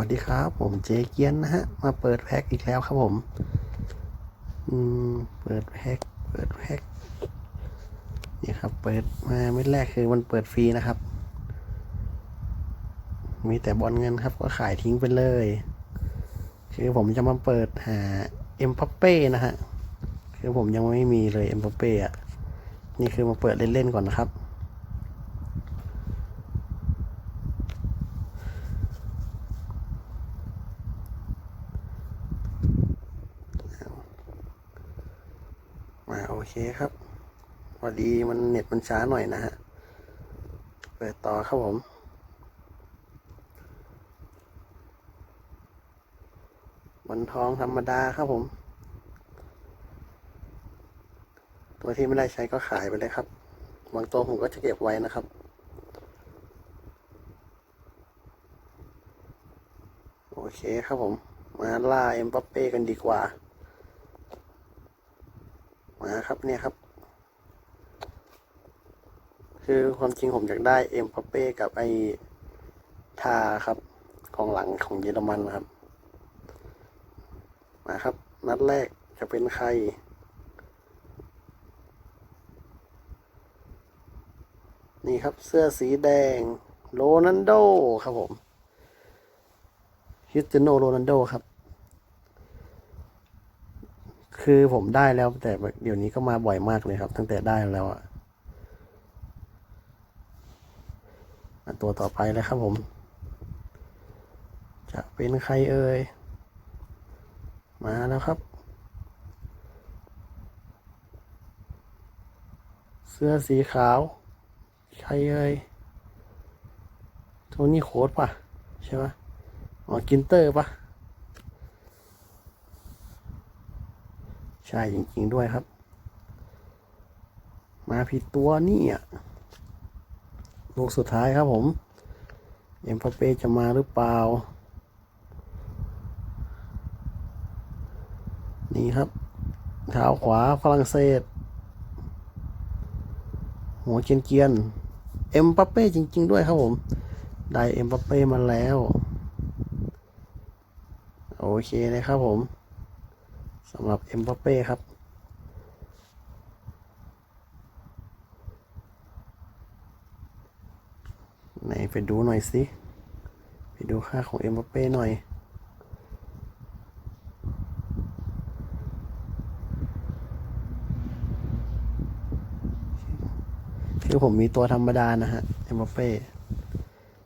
วัสดีครับ ผมเจเกียนนะฮะ มาเปิดแพ็คอีกแล้วครับผม อืม เปิดแพ็คเปิดแพ็คนี่ครับ เปิดมาเม็ดแรกคือมันเปิดฟรีนะครับ มีแต่บอลเงินครับ ก็ขายทิ้งไปเลย คือผมจะมาเปิดหาเอ็มพัปเป้นะฮะ คือผมยังไม่มีเลยเอ็มพัปเป้อะนี่คือมาเปิดเล่นๆก่อนนะครับ มาโอเคครับพอดีมันเน็ตมันช้าหน่อยนะฮะ เปิดต่อครับผมบนทองธรรมดาครับผม ตัวที่ไม่ได้ใช้ก็ขายไปเลยครับ บางตัวผมก็จะเก็บไว้นะครับ โอเคครับผม มาล่าเอ็มบัปเป้กันดีกว่า มาครับเนี่ยครับ คือความจริงผมอยากได้เอ็มพัปเป้กับไอทาครับ ของหลังของเยอรมันนะครับ มาครับ นัดแรกจะเป็นใครนี่ครับเสื้อสีแดงโรนันโดครับผมคริสเตียโนโรนันโดครับ คือผมได้แล้วแต่เดี๋ยวนี้ก็มาบ่อยมากเลยครับ ตั้งแต่ได้แล้วอะตัวต่อไปเลยครับผม จะเป็นใครเอ่ย มาแล้วครับ เสื้อสีขาว ใครเอ่ย โทนี่โค้ดปะใช่ปะอ๋อกินเตอร์ปะ ใช่จริงๆด้วยครับ มาผิดตัวนี่อะลูกสุดท้ายครับผม เอ็มพาเป้จะมาหรือเปล่า นี่ครับเท้าขวาฝรั่งเศส หัวเกียนเกียน เอ็มปาเป้จริง ๆ ด้วยครับผม ได้เอ็มปาเป้มาแล้ว โอเคเลยครับผม สำหรับเอ็มบัปเป้ครับไหนไปดูหน่อยสิไปดูค่าของเอ็มบัปเป้หน่อยคือผมมีตัวธรรมดานะฮะเอ็มบัปเป้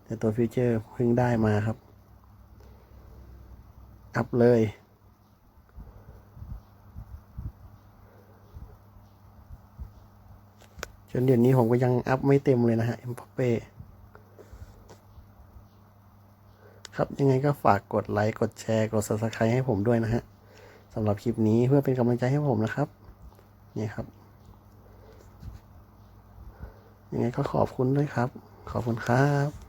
แต่ตัวฟิวเจอร์เพิ่งได้มาครับ อัพเลย จนเดี๋ยวนี้ผมก็ยังอัพไม่เต็มเลยนะฮะเอ็มพัปเป้ครับยังไงก็ฝากกดไลค์กดแชร์กด subscribe ให้ผมด้วยนะฮะสำหรับคลิปนี้เพื่อเป็นกำลังใจให้ผมนะครับ นี่ครับ ยังไงก็ขอบคุณด้วยครับ ขอบคุณครับ